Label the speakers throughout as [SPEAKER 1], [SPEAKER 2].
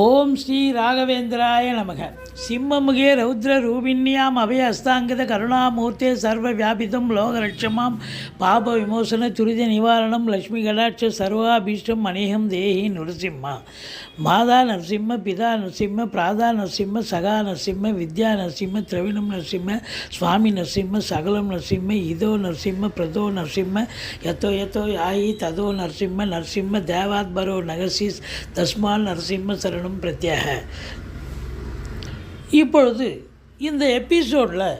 [SPEAKER 1] ஓம் ஸ்ரீ ராகவேந்திராய நமக. சிம்மமுகே ரௌத்ர ரூபிண்யாம் அபய அஸ்தாங்கத கருணாமூர்த்தே சர்வ வியாபிதம் லோகலட்சமாம் பாப விமோசன துரித நிவாரணம் லக்ஷ்மி கடாட்ச சர்வாபீஷ்டம் அநேகம் தேஹி நரசிம்மா. மாதா நரசிம்ம பிதா நரசிம்ம பிராதா நரசிம்ம சகா நரசிம்ம வித்யா நரசிம்ம திரவிணம் நரசிம்ம சுவாமி நரசிம்ம சகலம் நரசிம்ம இதோ நரசிம்ம பிரதோ நரசிம்ம யத்தோ யத்தோ யாயி ததோ நரசிம்ம நரசிம்ம தேவாத்பரோ நகசி தஸ்மால் நரசிம்ம சரண சரணம் பிரத்யாக. இப்பொழுது இந்த எபிசோடில்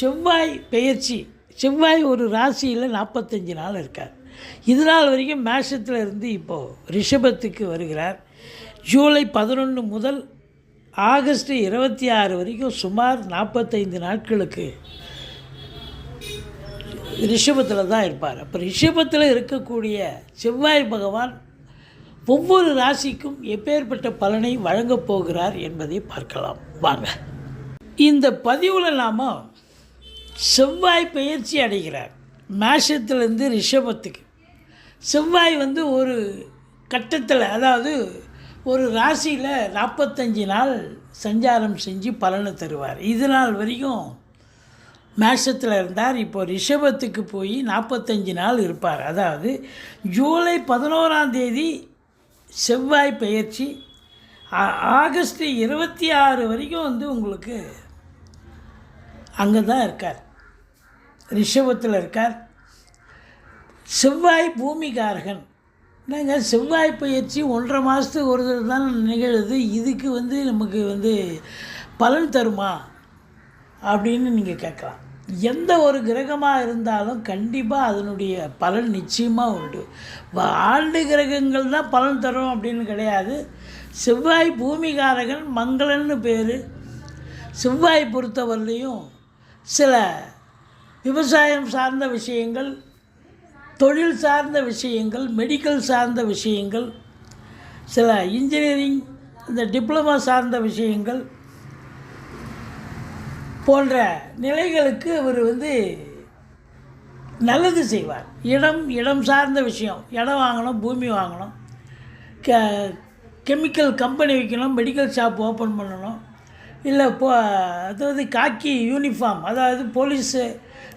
[SPEAKER 1] செவ்வாய் பெயர்ச்சி செவ்வாய் ஒரு ராசியில் நாற்பத்தஞ்சு நாள் இருக்கார். இது நாள் வரைக்கும் மேஷத்தில் இருந்து இப்போது ரிஷபத்துக்கு வருகிறார். ஜூலை பதினொன்று முதல் ஆகஸ்ட் இருபத்தி ஆறு வரைக்கும் சுமார் நாற்பத்தைந்து நாட்களுக்கு ரிஷபத்தில் தான் இருப்பார். அப்போ ரிஷபத்தில் இருக்கக்கூடிய செவ்வாய் பகவான் ஒவ்வொரு ராசிக்கும் எப்பேற்பட்ட பலனை வழங்கப் போகிறார் என்பதை பார்க்கலாம். வாங்க. இந்த பதிவில் நாம் செவ்வாய் பயிற்சி அடைகிறார். மேஷத்துலேருந்து ரிஷபத்துக்கு. செவ்வாய் வந்து ஒரு கட்டத்தில் அதாவது ஒரு ராசியில் நாற்பத்தஞ்சு நாள் சஞ்சாரம் செஞ்சு பலனை தருவார். இது நாள் வரைக்கும் மேஷத்தில் இருந்தார். இப்போ ரிஷபத்துக்கு போய் நாற்பத்தஞ்சு நாள் இருப்பார். அதாவது ஜூலை பதினோராம் தேதி செவ்வாய் பயிற்சி ஆ- ஆகஸ்ட் இருபத்தி ஆறு வரைக்கும் வந்து உங்களுக்கு அங்கே தான் இருக்கார். ரிஷபத்தில் இருக்கார். செவ்வாய் பூமிகாரகன். என்னங்க செவ்வாய் பயிற்சி ஒன்றரை மாதத்துக்கு ஒரு தடவை தான் நிகழுது. இதுக்கு வந்து நமக்கு வந்து பலன் தருமா அப்படின்னு நீங்கள் கேட்கலாம். எந்த ஒரு கிரகமாக இருந்தாலும் கண்டிப்பாக அதனுடைய பலன் நிச்சயமாக உண்டு. ஆண்டு கிரகங்கள் தான் பலன் தரும் அப்படின்னு கிடையாது. செவ்வாய் பூமிகாரகன் மங்களன்னு பேர். செவ்வாய் பொறுத்தவரையிலையும் சில விவசாயம் சார்ந்த விஷயங்கள் தொழில் சார்ந்த விஷயங்கள் மெடிக்கல் சார்ந்த விஷயங்கள் சில இன்ஜினியரிங் இந்த டிப்ளமா சார்ந்த விஷயங்கள் போன்ற நிலைகளுக்கு அவர் வந்து நல்லது செய்வார். இடம் இடம் சார்ந்த விஷயம். இடம் வாங்கணும் பூமி வாங்கணும். க கெமிக்கல் கம்பெனி வைக்கணும் மெடிக்கல் ஷாப் ஓப்பன் பண்ணணும். இல்லை இப்போ அதாவது காக்கி யூனிஃபார்ம் அதாவது போலீஸு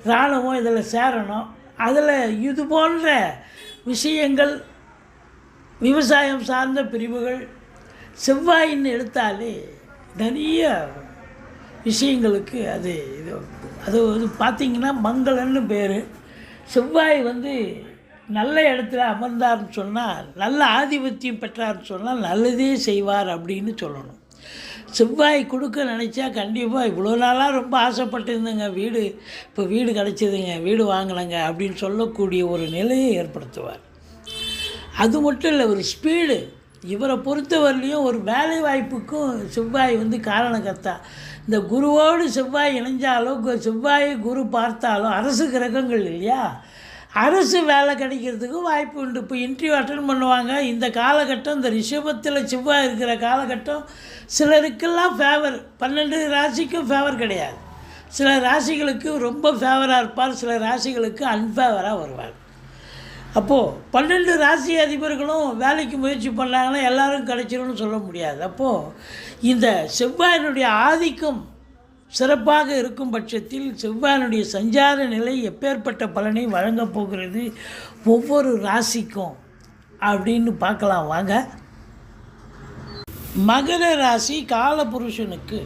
[SPEAKER 1] இராணுவம் இதில் சேரணும். அதில் இது போன்ற விஷயங்கள் விவசாயம் சார்ந்த பிரிவுகள் செவ்வாயின்னு எடுத்தாலே நிறைய விஷயங்களுக்கு அது இது அது வந்து பார்த்திங்கன்னா மங்களன்னு பேர். செவ்வாய் வந்து நல்ல இடத்துல அமர்ந்தார்னு சொன்னால் நல்ல ஆதிபத்தியம் பெற்றார்னு சொன்னால் நல்லதே செய்வார் அப்படின்னு சொல்லணும். செவ்வாய் கொடுக்க நினச்சா கண்டிப்பாக இவ்வளோ நாளாக ரொம்ப ஆசைப்பட்டிருந்தேங்க வீடு. இப்போ வீடு கிடச்சிதுங்க வீடு வாங்கினங்க அப்படின்னு சொல்லக்கூடிய ஒரு நிலையை ஏற்படுத்துவார். அது மட்டும் இல்லை ஒரு ஸ்பீடு இவரை பொறுத்தவரையிலையும் ஒரு வேலை வாய்ப்புக்கும் செவ்வாய் வந்து காரணக்கர்த்தா இந்த குருவோடு செவ்வாய் இணைஞ்சாலோ கு- குரு பார்த்தாலோ அரசு கிரகங்கள் இல்லையா? அரசு வேலை கிடைக்கிறதுக்கும் வாய்ப்பு உண்டு. இப்போ இன்டர்வியூ அட்டன் பண்ணுவாங்க. இந்த காலகட்டம் இந்த ரிஷபத்தில் செவ்வாய் இருக்கிற காலகட்டம் சிலருக்கெல்லாம் ஃபேவர் பன்னெண்டு ராசிக்கும் ஃபேவர் கிடையாது. சில ராசிகளுக்கு ரொம்ப ஃபேவராக இருப்பார் சில ராசிகளுக்கு அன்ஃபேவராக வருவார். அப்போது பன்னெண்டு ராசி அதிபர்களும் வேலைக்கு முயற்சி பண்ணாங்கன்னா எல்லாரும் கிடைச்சிரும்னு சொல்ல முடியாது. அப்போது இந்த செவ்வாயினுடைய ஆதிக்கம் சிறப்பாக இருக்கும் பட்சத்தில் செவ்வாயினுடைய சஞ்சார நிலை எப்பேற்பட்ட பலனை வழங்கப் போகிறது ஒவ்வொரு ராசிக்கும் அப்படின்னு பார்க்கலாம் வாங்க. மகர ராசி காலபுருஷனுக்கு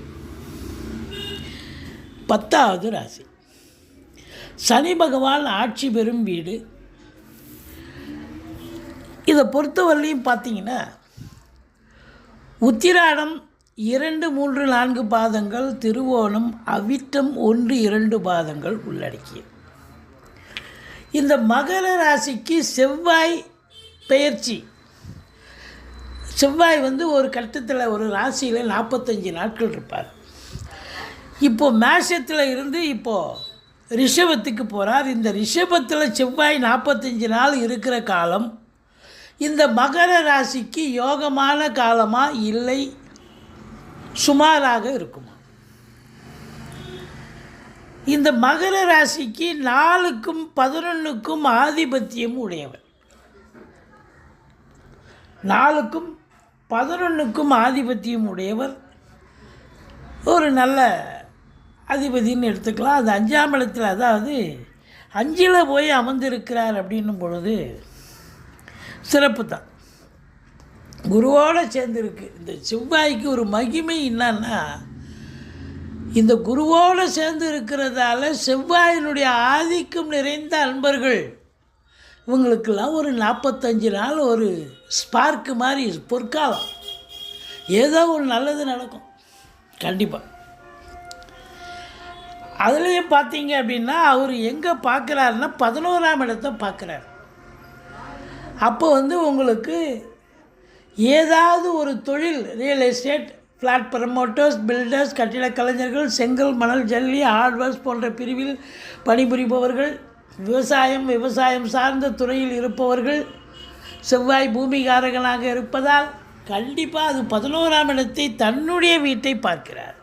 [SPEAKER 1] பத்தாவது ராசி. சனி பகவான் ஆட்சி பெறும் வீடு. இதை பொறுத்தவரையிலையும் பார்த்தீங்கன்னா உத்திராடம் இரண்டு மூன்று நான்கு பாதங்கள் திருவோணம் அவிட்டம் ஒன்று இரண்டு பாதங்கள் உள்ளடக்கிய இந்த மகர ராசிக்கு செவ்வாய் பெயர்ச்சி. செவ்வாய் வந்து ஒரு கட்டத்தில் ஒரு ராசியில் நாற்பத்தஞ்சு நாட்கள் இருப்பார். இப்போது மேஷத்தில் இருந்து இப்போது ரிஷபத்துக்கு போகிறார் இந்த ரிஷபத்தில் செவ்வாய் நாற்பத்தஞ்சு நாள் இருக்கிற காலம் இந்த மகர ராசிக்கு யோகமான காலமாக இல்லை? சுமாராக இருக்குமா? இந்த மகர ராசிக்கு நாலுக்கும் பதினொன்றுக்கும் ஆதிபத்தியம் உடையவர் நாலுக்கும் பதினொன்றுக்கும் ஆதிபத்தியம் உடையவர். ஒரு நல்ல அதிபதின்னு எடுத்துக்கலாம். அது அஞ்சாம் இடத்தில் அதாவது அஞ்சில் போய் அமர்ந்திருக்கிறார் அப்படின்னும் பொழுது சிறப்பு தான் குருவோடு சேர்ந்துருக்கு. இந்த செவ்வாய்க்கு ஒரு மகிமை என்னன்னா இந்த குருவோடு சேர்ந்து இருக்கிறதால செவ்வாயினுடைய ஆதிக்கம் நிறைந்த அன்பர்கள். இவங்களுக்கெல்லாம் ஒரு நாற்பத்தஞ்சு நாள் ஒரு ஸ்பார்க்கு மாதிரி பொற்காலம். ஏதோ ஒரு நல்லது நடக்கும். கண்டிப்பாக அதுலேயும் பார்த்தீங்க அப்படின்னா அவர் எங்கே பார்க்குறாருன்னா பதினோராம் இடத்தை பார்க்குறாரு அப்போ வந்து உங்களுக்கு ஏதாவது ஒரு தொழில் real estate flat promoters builders கட்டிட கலைஞர்கள் செங்கல் மணல் ஜல்லி ஹார்ட்வேர்ஸ் போன்ற பிரிவில் பணிபுரிபவர்கள் விவசாயம் விவசாயம் சார்ந்த துறையில் இருப்பவர்கள் செவ்வாய் பூமிகாரகனாக இருப்பதால் கண்டிப்பாக அது பதினோராம் இடத்தை தன்னுடைய வீட்டை பார்க்கிறார்.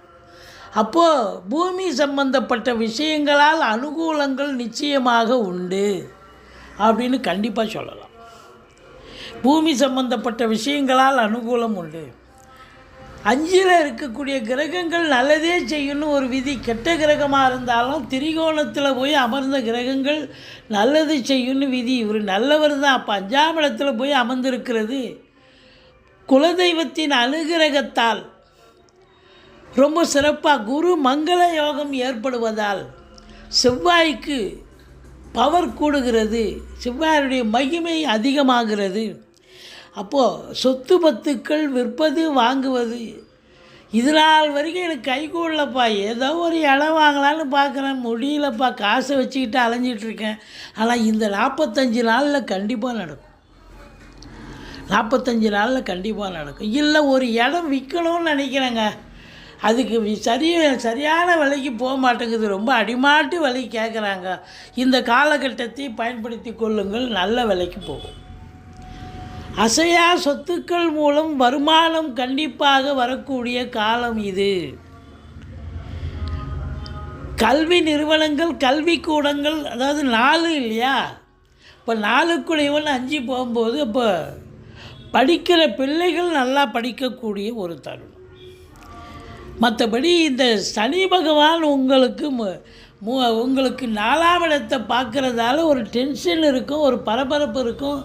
[SPEAKER 1] அப்போது பூமி சம்பந்தப்பட்ட விஷயங்களால் அனுகூலங்கள் நிச்சயமாக உண்டு அப்படின்னு கண்டிப்பாக சொல்லலாம். பூமி சம்பந்தப்பட்ட விஷயங்களால் அனுகூலம் உண்டு. அஞ்சில் இருக்கக்கூடிய கிரகங்கள் நல்லதே செய்யணும் ஒரு விதி. கெட்ட கிரகமாக இருந்தாலும் திரிகோணத்தில் போய் அமர்ந்த கிரகங்கள் நல்லது செய்யணும் விதி. இவர் நல்லவர் தான் அப்போ அஞ்சாம் இடத்துல போய் அமர்ந்திருக்கிறது குலதெய்வத்தின் அனுகிரகத்தால். ரொம்ப சிறப்பாக குரு மங்கள யோகம் ஏற்படுவதால். செவ்வாய்க்கு பவர் கூடுகிறது. செவ்வாயுடைய மகிமை அதிகமாகிறது. அப்போது சொத்து பத்துக்கள் விற்பது வாங்குவது இதனால் வரைக்கும் எனக்கு கைகூடலப்பா ஏதோ ஒரு இடம் வாங்கலான்னு பார்க்குறேன். முடியலப்பா. காசை வச்சுக்கிட்டு அலைஞ்சிட்ருக்கேன் ஆனால் இந்த நாற்பத்தஞ்சு நாளில் கண்டிப்பாக நடக்கும். நாற்பத்தஞ்சு நாளில் கண்டிப்பாக நடக்கும். இல்லை ஒரு இடம் விற்கணும்னு நினைக்கிறேங்க. அதுக்கு வி- சரிய சரியான விலைக்கு போக மாட்டேங்குது. ரொம்ப அடிமாட்டு விலை கேட்குறாங்க இந்த காலகட்டத்தை பயன்படுத்தி கொள்ளுங்கள். நல்ல விலைக்கு போகும். அசையா சொத்துக்கள் மூலம் வருமானம் கண்டிப்பாக வரக்கூடிய காலம் இது. கல்வி நிறுவனங்கள் கல்வி கூடங்கள் அதாவது நாலு இல்லையா? இப்போ நாலுக்குடையவன் அஞ்சு போகும்போது இப்போ படிக்கிற பிள்ளைகள் நல்லா படிக்கக்கூடிய ஒரு தருணம். மற்றபடி இந்த சனி பகவான் உங்களுக்கு மு- மு- உங்களுக்கு நாலாம் இடத்தை பார்க்குறதால ஒரு டென்ஷன் இருக்கும் ஒரு பரபரப்பு இருக்கும்.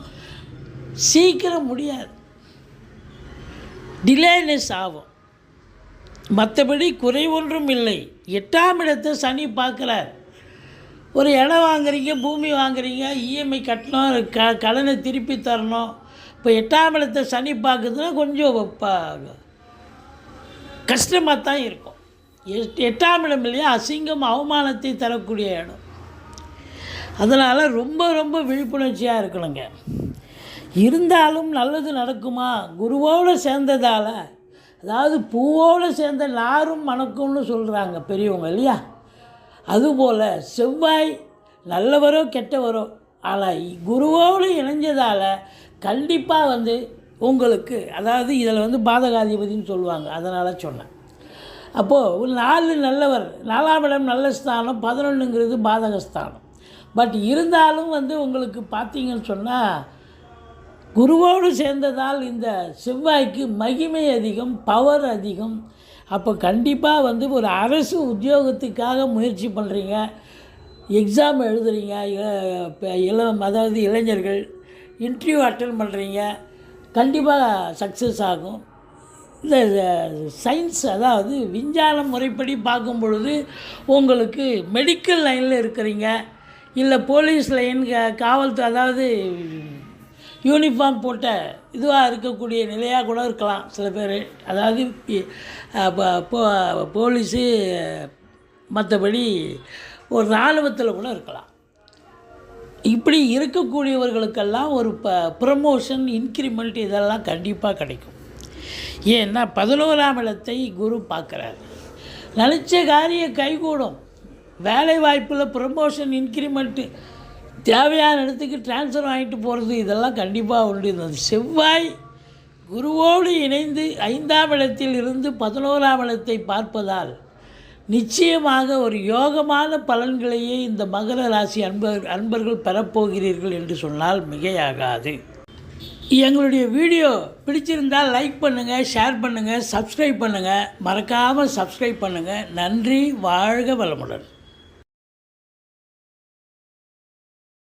[SPEAKER 1] சீக்கிரம் முடியாது. டிலேனஸ் ஆகும். மற்றபடி குறை ஒன்றும் இல்லை. எட்டாம் இடத்தை சனி பார்க்குறார். ஒரு இடம் வாங்குறீங்க பூமி வாங்குறீங்க இஎம்ஐ கட்டணும் க கடனை திருப்பி தரணும். இப்போ எட்டாம் இடத்தை சனி பார்க்குதுன்னா கொஞ்சம் கஷ்டமாக தான் இருக்கும். எட்டு எட்டாம் இடம் இல்லையா? அசிங்கம் அவமானத்தை தரக்கூடிய இடம். அதனால் ரொம்ப ரொம்ப விழிப்புணர்ச்சியாக இருக்கணுங்க. இருந்தாலும் நல்லது நடக்குமா? குருவோடு சேர்ந்ததால் அதாவது பூவோடு சேர்ந்த நாரும் மணக்கும்னு சொல்கிறாங்க பெரியவங்க இல்லையா? அதுபோல் செவ்வாய் நல்லவரோ கெட்டவரோ ஆனால் குருவோடு இணைஞ்சதால் கண்டிப்பாக வந்து உங்களுக்கு அதாவது இதில் வந்து பாதகாதிபதினு சொல்லுவாங்க அதனால் சொன்னேன். அப்போது ஒரு நாலு நல்லவர் நாலாம் இடம் நல்ல ஸ்தானம் பதினொன்றுங்கிறது பாதகஸ்தானம். பட் இருந்தாலும் வந்து உங்களுக்கு பார்த்தீங்கன்னு சொன்னால் குருவோடு சேர்ந்ததால் இந்த செவ்வாய்க்கு மகிமை அதிகம் பவர் அதிகம். அப்போ கண்டிப்பாக வந்து ஒரு அரசு உத்தியோகத்துக்காக முயற்சி பண்ணுறீங்க எக்ஸாம் எழுதுறீங்க இ- இளம் அதாவது இளைஞர்கள் இன்டர்வியூ அட்டன் பண்ணுறீங்க கண்டிப்பாக சக்ஸஸ் ஆகும். இந்த சயின்ஸ் அதாவது விஞ்ஞான முறைப்படி பார்க்கும் பொழுது உங்களுக்கு மெடிக்கல் லைனில் இருக்கிறீங்க. இல்லை போலீஸ் லைன் காவல்துறை அதாவது யூனிஃபார்ம் போட்ட இதுவாக இருக்கக்கூடிய நிலையாக கூட இருக்கலாம் சில பேர். அதாவது போலீஸு மற்றபடி ஒரு இராணுவத்தில் கூட இருக்கலாம். இப்படி இருக்கக்கூடியவர்களுக்கெல்லாம் ஒரு ப ப்ரமோஷன் இன்க்ரிமெண்ட் இதெல்லாம் கண்டிப்பாக கிடைக்கும். ஏன்னா பதினோராம் இடத்தை குரு பார்க்குறாரு. நினச்ச காரியம் கைகூடும். வேலை வாய்ப்பில் ப்ரமோஷன் இன்க்ரிமெண்ட்டு தேவையான இடத்துக்கு ட்ரான்ஸ்ஃபர் வாங்கிட்டு போகிறது இதெல்லாம் கண்டிப்பாக உண்டு இருந்தது செவ்வாய் குருவோடு இணைந்து ஐந்தாம் இடத்தில் இருந்து பதினோராம் இடத்தை பார்ப்பதால் நிச்சயமாக ஒரு யோகமான பலன்களையே இந்த மகர ராசி அன்பர் அன்பர்கள் பெறப்போகிறீர்கள் என்று சொன்னால் மிகையாகாது. எங்களுடைய வீடியோ பிடிச்சிருந்தால் லைக் பண்ணுங்கள் ஷேர் பண்ணுங்கள் சப்ஸ்கிரைப் பண்ணுங்கள் மறக்காமல் சப்ஸ்கிரைப் பண்ணுங்கள் நன்றி வாழ்க வளமுடன்.